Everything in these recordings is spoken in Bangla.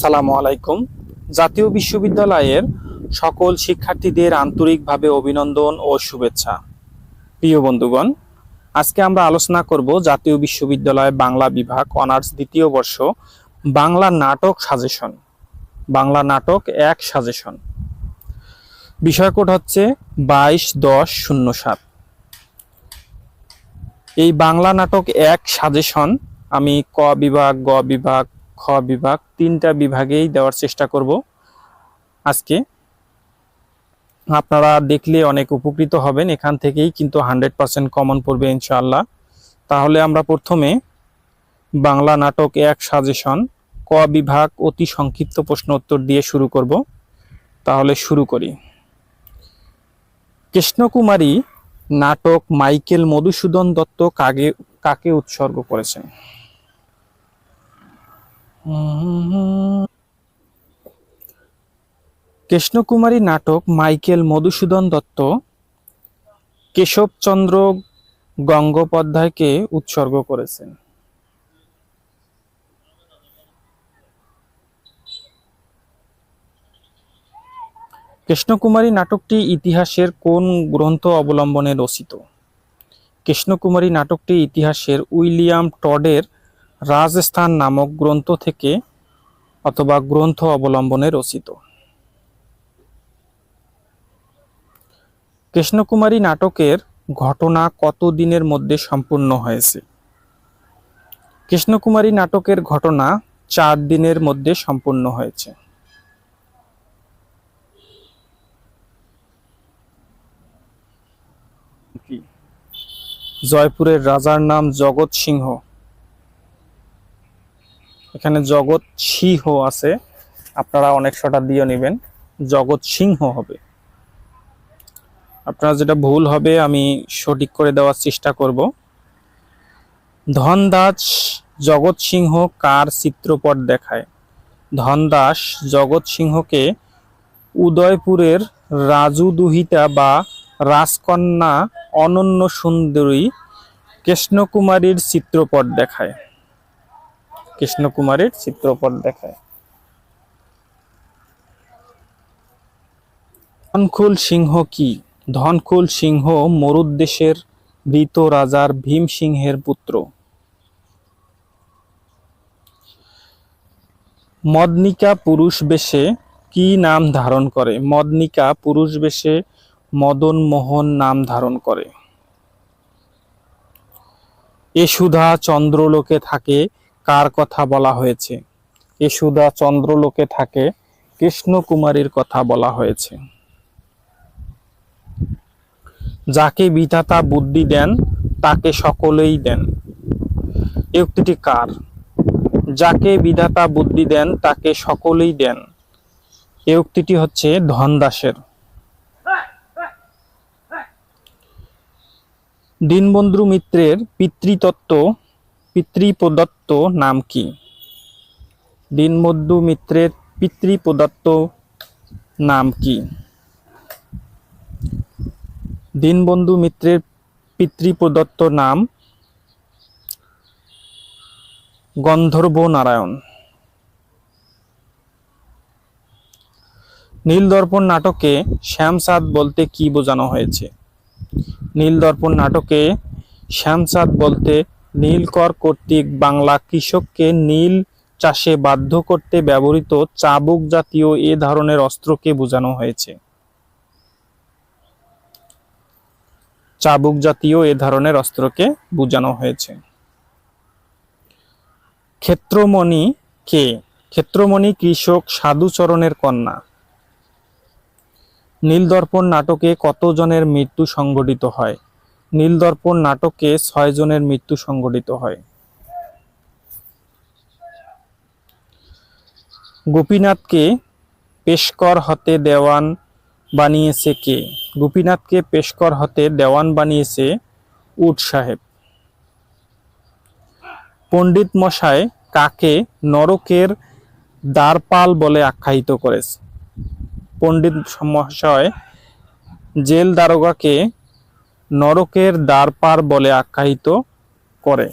আসসালামু আলাইকুম। জাতীয় বিশ্ববিদ্যালয়ের সকল শিক্ষার্থীদের আন্তরিকভাবে অভিনন্দন ও শুভেচ্ছা। প্রিয় বন্ধুগণ, আজকে আমরা আলোচনা করব জাতীয় বিশ্ববিদ্যালয় বাংলা বিভাগ অনার্স দ্বিতীয় বর্ষ বাংলা নাটক সাজেশন। বাংলা নাটক এক সাজেশন। বিষয় কোড হচ্ছে বাইশ দশ শূন্য সাত। এই বাংলা নাটক এক সাজেশন আমি ক বিভাগ, গ বিভাগ খ বিভাগ, তিনটা বিভাগেই দেওয়ার চেষ্টা করব আজকে। আপনারা দেখলে অনেক উপকৃত হবেন, এখান থেকেই কিন্তু হান্ড্রেড পার্সেন্ট কমন পড়বে ইনশাআল্লাহ। তাহলে আমরা প্রথমে বাংলা নাটক এক সাজেশন ক বিভাগ অতি সংক্ষিপ্ত প্রশ্ন উত্তর দিয়ে শুরু করব। তাহলে শুরু করি। কৃষ্ণকুমারী নাটক মাইকেল মধুসূদন দত্ত কাকে কাকে উৎসর্গ করেছেন? কৃষ্ণকুমারী নাটক মাইকেল মধুসূদন দত্ত, কেশবচন্দ্র গঙ্গোপাধ্যায়কে উৎসর্গ করেছেন। কৃষ্ণকুমারী নাটকটি ইতিহাসের কোন গ্রন্থ অবলম্বনে রচিত? কৃষ্ণকুমারী নাটকটি ইতিহাসের উইলিয়াম টডের রাজস্থান নামক গ্রন্থ থেকে অথবা গ্রন্থ অবলম্বনে রচিত। কৃষ্ণকুমারী নাটকের ঘটনা কত দিনের মধ্যে সম্পূর্ণ হয়েছে? কৃষ্ণকুমারী নাটকের ঘটনা চার দিনের মধ্যে সম্পূর্ণ হয়েছে। জয়পুরের রাজার নাম জগৎ সিংহ। এখানে জগৎ সিংহ আছে। আপনারা অনেক শটা দিয়ে নেবেন। জগৎ সিংহ হবে। আপনারা যেটা ভুল হবে, আমি সঠিক করে দেওয়ার চেষ্টা করব। ধনদাস জগৎ সিংহ কার চিত্রপট দেখায়? ধনদাস জগৎ সিংহকে উদয়পুরের রাজু দুহিতা বা রাজকন্যা অনন্য সুন্দরী কৃষ্ণকুমারীর চিত্রপট দেখায়। কৃষ্ণকুমারীর চিত্রপট দেখায়। ধনকুল সিংহ কি? ধনকুল সিংহ মরুদ্দেশের মৃত রাজার ভীম সিংহের পুত্র। মদনিকা পুরুষ বেশে কি নাম ধারণ করে? মদনিকা পুরুষ বেশে মদন মোহন নাম ধারণ করে। এ সুধা চন্দ্রলোকে থাকে কার কথা বলা হয়েছে? এ সুধা চন্দ্রলোকে থাকে, কৃষ্ণকুমারীর কথা বলা হয়েছে। যাকে বিধাতা বুদ্ধি দেন, তাকে সকলেই দেন। উক্তিটি কার? যাকে বিধাতা বুদ্ধি দেন, তাকে সকলেই দেন। এই উক্তিটি হচ্ছে ধনদাসের। দীনবন্ধু মিত্রের পিতৃতত্ত্ব পিতৃপ্রদত্ত নাম কি? দীনবন্ধু মিত্রের পিতৃপ্রদত্ত নাম কি? দীনবন্ধু মিত্রের পিতৃপ্রদত্ত নাম গন্ধর্ব নারায়ণ নীলদর্পণ নাটকে শ্যামসাদ বলতে কি বোঝানো হয়েছে? নীলদর্পণ নাটকে শ্যামসাদ বলতে নীলকর কর্তৃক বাংলা কৃষককে নীল চাষে বাধ্য করতে ব্যবহৃত চাবুক জাতীয় এ ধরনের অস্ত্রকে বোঝানো হয়েছে। চাবুক জাতীয় এ ধরনের অস্ত্রকে বোঝানো হয়েছে। ক্ষেত্রমণি কে? ক্ষেত্রমণি কৃষক সাধুচরণের কন্যা। নীলদর্পণ নাটকে কতজনের মৃত্যু সংঘটিত হয়? নীলদর্পণ নাটকে ছয় জনের মৃত্যু সংঘটিত হয়। গোপীনাথকে পেশকর হতে দেওয়ান বানিয়েছে কে? গোপীনাথকে পেশকর হতে দেওয়ান বানিয়েছে উট সাহেব। পণ্ডিত মশায় কাকে নরকের দ্বারপাল বলে আখ্যায়িত করেছে? পণ্ডিত মহাশয় জেল দারোগাকে নরকের দ্বারপার বলে আখ্যায়িত করে।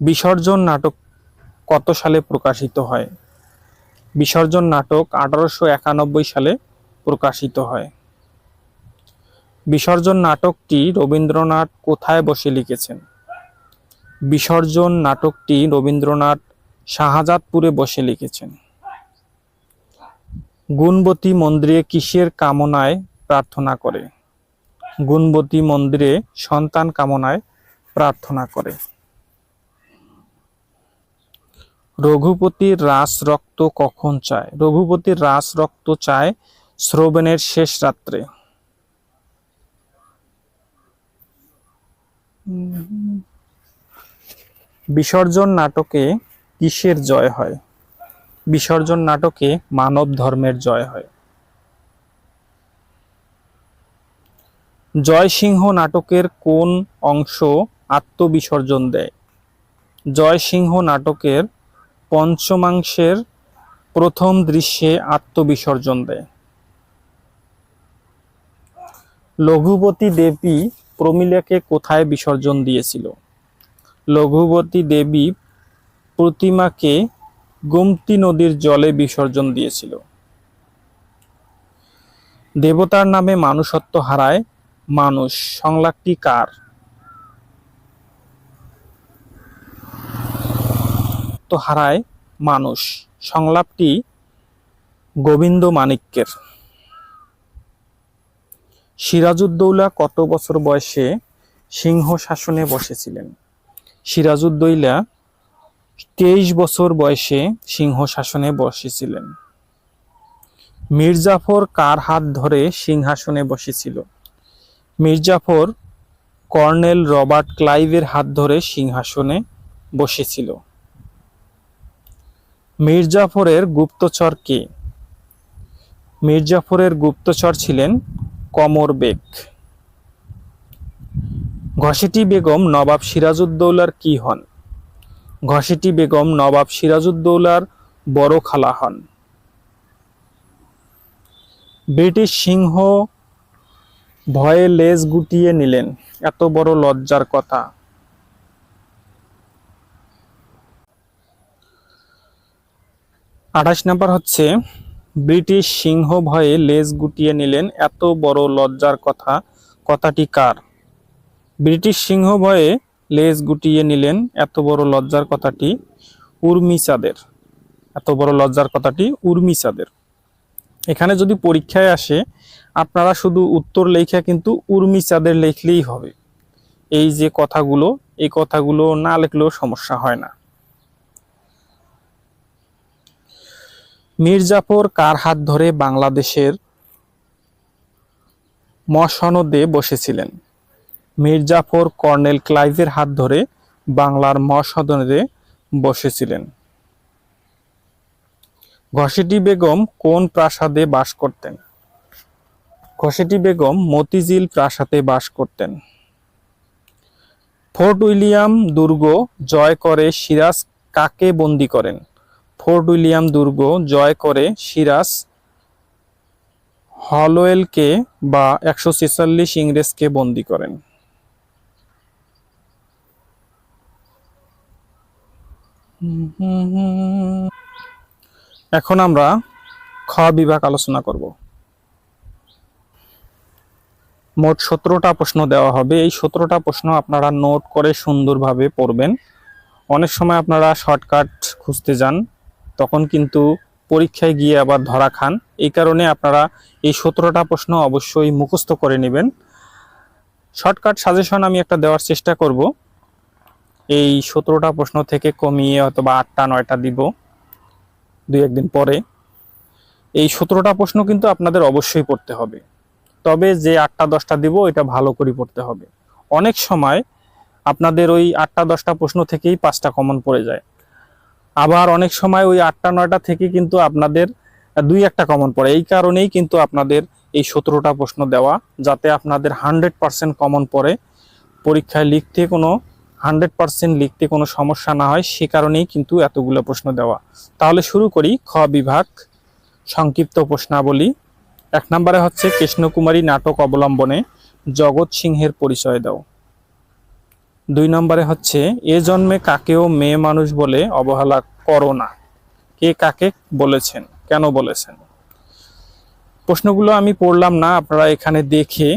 বিসর্জন নাটক কত সালে প্রকাশিত হয়? বিসর্জন নাটক আঠারোশো একানব্বই সালে প্রকাশিত হয়। বিসর্জন নাটকটি রবীন্দ্রনাথ কোথায় বসে লিখেছেন? বিসর্জন নাটকটি রবীন্দ্রনাথ শাহজাদপুরে বসে লিখেছেন। গুণবতী মন্দিরে কিসের কামনায় প্রার্থনা করে? গুণবতী মন্দিরে সন্তান কামনায় প্রার্থনা করে। রঘুপতির রাস রক্ত কখন চায়? রঘুপতির রাস রক্ত চায় শ্রবণের শেষ রাত্রে। বিসর্জন নাটকে কিসের জয় হয়? বিসর্জন নাটকে মানব ধর্মের জয় হয়। জয়সিংহ নাটকের কোন অংশ আত্মবিসর্জন দেয়? জয়সিংহ নাটকের পঞ্চমাংশের প্রথম দৃশ্যে আত্মবিসর্জন দেয়। লঘুপতি দেবী প্রমিলাকে কোথায় বিসর্জন দিয়েছিল? লঘুবতী দেবী প্রতিমাকে গোমতী নদীর জলে বিসর্জন দিয়েছিল। দেবতার নামে মানুষত্ব হারায় মানুষ। সংলাপটি কার? তো হারায় মানুষ। সংলাপটি গোবিন্দ মানিক্যের। সিরাজউদ্দৌলা কত বছর বয়সে সিংহ শাসনে বসেছিলেন? সিরাজউদ্দৌলা তেইশ বছর বয়সে সিংহ শাসনে বসেছিলেন। মির্জাফর কার হাত ধরে সিংহাসনে বসেছিল? মির্জাফর কর্নেল রবার্ট ক্লাইভের হাত ধরে সিংহাসনে বসেছিল। মির্জাফরের গুপ্তচর কে? মির্জাফরের গুপ্তচর ছিলেন কমর বেগ। ঘসেটি বেগম নবাব সিরাজউদ্দৌলার কি হন? ঘসেটি বেগম নবাব সিরাজউদ্দৌলার বড় খালা হন। ব্রিটিশ সিংহ ভয়ে লেজ গুটিয়ে নিলেন। এত বড় লজ্জার কথা। আঠাশ নাম্বার হচ্ছে, ব্রিটিশ সিংহ ভয়ে লেজ গুটিয়ে নিলেন। এত বড় লজ্জার কথা। কথাটি কার? ব্রিটিশ সিংহ ভয়ে লেজ গুটিয়ে নিলেন এত বড় লজ্জার কথাটি উর্মিচাঁদের এত বড় লজ্জার কথাটি উর্মিচাঁদের এখানে যদি পরীক্ষায় আসে, আপনারা শুধু উত্তর লেখা কিন্তু উর্মিচাঁদের লিখলেই হবে। এই যে কথাগুলো, এই কথাগুলো না লিখলেও সমস্যা হয় না। মির্জাফর কার হাত ধরে বাংলাদেশের মসনদে বসেছিলেন? মির্জাফর কর্নেল ক্লাইভের হাত ধরে বাংলার মসনদে বসেছিলেন। ঘসেটি বেগম কোন প্রাসাদে বাস করতেন? ঘসেটি বেগম মতিঝিল প্রাসাদে বাস করতেন। ফোর্ট উইলিয়াম দুর্গ জয় করে সিরাজ কাকে বন্দি করেন? ফোর্ট উইলিয়াম দুর্গ জয় করে সিরাজ হলওয়েলকে বা একশো ছেচল্লিশ ইংরেজকে বন্দি করেন। এখন আমরা খ বিভাগ আলোচনা করব। মোট সতেরোটা প্রশ্ন দেওয়া হবে। এই সতেরোটা প্রশ্ন আপনারা নোট করে সুন্দরভাবে পড়বেন। অনেক সময় আপনারা শর্টকাট খুঁজতে যান, তখন কিন্তু পরীক্ষায় গিয়ে আবার ধরা খান। এই কারণে আপনারা এই সতেরোটা প্রশ্ন অবশ্যই মুখস্থ করে নেবেন। শর্টকাট সাজেশন আমি একটা দেওয়ার চেষ্টা করব। এই সতেরোটা প্রশ্ন থেকে কমিয়ে অথবা আটটা, নয়টা দিব দুই, একদিন পরে। এই সতেরোটা প্রশ্ন কিন্তু আপনাদের অবশ্যই পড়তে হবে। তবে যে আটটা, দশটা দিব, এটা ভালো করে পড়তে হবে। অনেক সময় আপনাদের ওই আটটা, দশটা প্রশ্ন থেকেই পাঁচটা কমন পড়ে যায়। আবার অনেক সময় ওই আটটা, নয়টা থেকে কিন্তু আপনাদের দুই, একটা কমন পড়ে। এই কারণেই কিন্তু আপনাদের এই সতেরোটা প্রশ্ন দেওয়া, যাতে আপনাদের হান্ড্রেড পার্সেন্ট কমন পড়ে। পরীক্ষায় লিখতে কোনো হান্ড্রেড পার্সেন্ট লিখতে কোনো সমস্যা না হয়, সে কারণেই কিন্তু এতগুলো প্রশ্ন দেওয়া। তাহলে শুরু করি খ বিভাগ সংক্ষিপ্ত প্রশ্নাবলী। এক নম্বরে হচ্ছে কৃষ্ণকুমারী নাটক অবলম্বনে জগৎ সিংহের পরিচয় দাও। দুই নম্বরে হচ্ছে, এ জন্মে কাকেও মেয়ে মানুষ বলে অবহেলা করো না। কে কাকে বলেছেন? কেন বলেছেন? প্রশ্নগুলো আমি পড়লাম না, আপনারা এখানে দেখে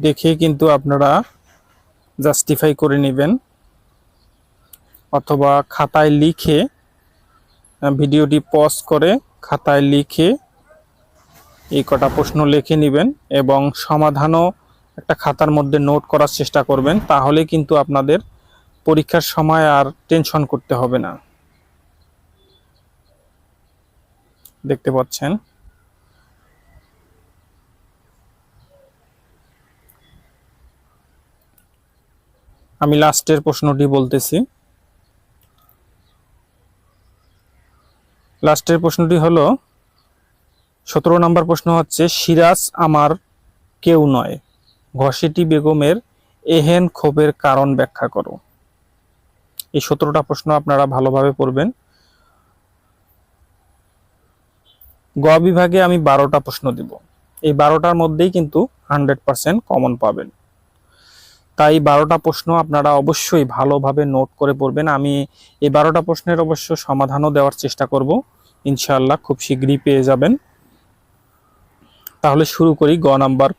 দেখে কিন্তু আপনারা জাস্টিফাই করে নেবেন অথবা খাতায় লিখে ভিডিওটি পজ করে খাতায় লিখে এই কটা প্রশ্ন লিখে নেবেন এবং সমাধানও একটা খাতার মধ্যে নোট করার চেষ্টা করবেন, তাহলে কিন্তু আপনাদের পরীক্ষার সময় আর টেনশন করতে হবে না। দেখতে পাচ্ছেন? আমি লাস্টের প্রশ্নটি বলতেছি। লাস্টের প্রশ্নটি হলো, সতেরো নম্বর প্রশ্ন হচ্ছে, সিরাজ আমার কেউ নয়। ঘসেটি বেগমের এহেন ক্ষোভের কারণ ব্যাখ্যা করো। এই সতেরোটা প্রশ্ন আপনারা ভালোভাবে পড়বেন। গ বিভাগে আমি বারোটা প্রশ্ন দিব। এই বারোটার মধ্যেই কিন্তু হান্ড্রেড পার্সেন্ট কমন পাবেন। তাই বারোটা প্রশ্ন আপনারা অবশ্যই ভালোভাবে নোট করে পড়বেন। আমি এই বারোটা প্রশ্নের অবশ্য সমাধানও দেওয়ার চেষ্টা করব। ইনশাআল্লাহ খুব শীঘ্রই পেয়ে যাবেন। তাহলে শুরু করি গ নাম্বার।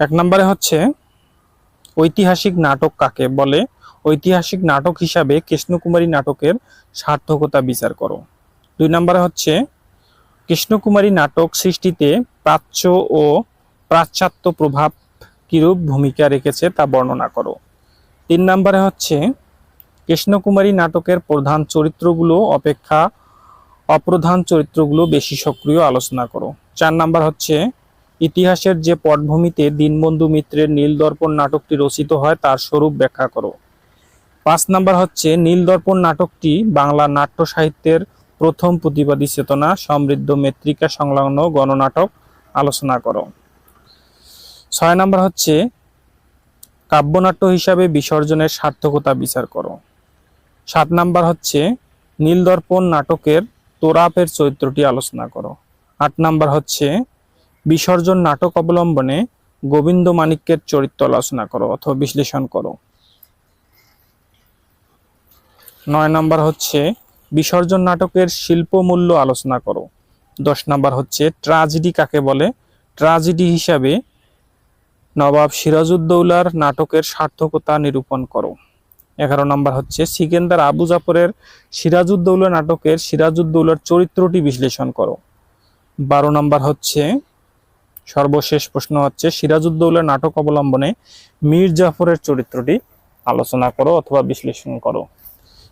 এক নম্বরে হচ্ছে, ঐতিহাসিক নাটক কাকে বলে? ঐতিহাসিক নাটক হিসাবে কৃষ্ণকুমারী নাটকের সার্থকতা বিচার করো। দুই নম্বরে হচ্ছে, কৃষ্ণকুমারী নাটক সৃষ্টিতে প্রাচ্য ও পাশ্চাত্য প্রভাব কিরূপ ভূমিকা রেখেছে তা বর্ণনা করো। তিন নম্বরে হচ্ছে, কৃষ্ণকুমারী নাটকের প্রধান চরিত্রগুলো অপেক্ষা অপ্রধান চরিত্রগুলো বেশি সক্রিয় আলোচনা করো। চার নাম্বার হচ্ছে, ইতিহাসের যে পটভূমিতে দীনবন্ধু মিত্রের নীলদর্পণ নাটকটি রচিত হয় তার স্বরূপ ব্যাখ্যা করো। পাঁচ নাম্বার হচ্ছে, নীলদর্পণ নাটকটি বাংলা নাট্য সাহিত্যের প্রথম প্রতিবাদী চেতনা, সমৃদ্ধ মেত্রিকা সংলগ্ন গণনাটক আলোচনা করো। ছয় নম্বর হচ্ছে, কাব্যনাট্য হিসাবে বিসর্জনের সার্থকতা বিচার করো। সাত নাম্বার হচ্ছে, নীলদর্পণ নাটকের তোরাপের চরিত্রটি আলোচনা করো। আট নাম্বার হচ্ছে, বিসর্জন নাটক অবলম্বনে গোবিন্দ মাণিক্যের চরিত্র আলোচনা করো অথবা বিশ্লেষণ করো। নয় নাম্বার হচ্ছে, বিসর্জন নাটকের শিল্পমূল্য আলোচনা করো। দশ নাম্বার হচ্ছে, ট্রাজেডি কাকে বলে? ট্রাজেডি হিসাবে নবাব সিরাজউদ্দৌলার নাটকের সার্থকতা নিরূপণ করো। এগারো নম্বর হচ্ছে, সিকেন্দার আবু জাফরের সিরাজউদ্দৌলা নাটকের সিরাজউদ্দৌলার চরিত্রটি বিশ্লেষণ করো। বারো নম্বর হচ্ছে, সর্বশেষ প্রশ্ন হচ্ছে, সিরাজউদ্দৌলা নাটক অবলম্বনে মীর জাফরের চরিত্রটি আলোচনা করো অথবা বিশ্লেষণ করো।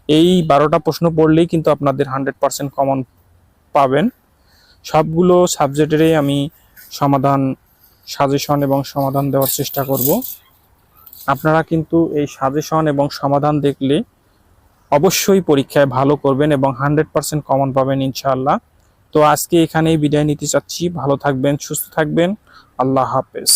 এই বারোটা প্রশ্ন পড়লেই কিন্তু আপনাদের হান্ড্রেড পার্সেন্ট কমন পাবেন। সবগুলো সাবজেক্টেরই আমি সমাধান সাজেশন এবং সমাধান দেওয়ার চেষ্টা করব। আপনারা কিন্তু এই সাজেশন এবং সমাধান দেখলে অবশ্যই পরীক্ষায় ভালো করবেন এবং হান্ড্রেড পারসেন্ট কমন পাবেন ইনশাআল্লাহ। তো আজকে এখানেই বিদায় নিতে চাচ্ছি। ভালো থাকবেন, সুস্থ থাকবেন। আল্লাহ হাফেজ।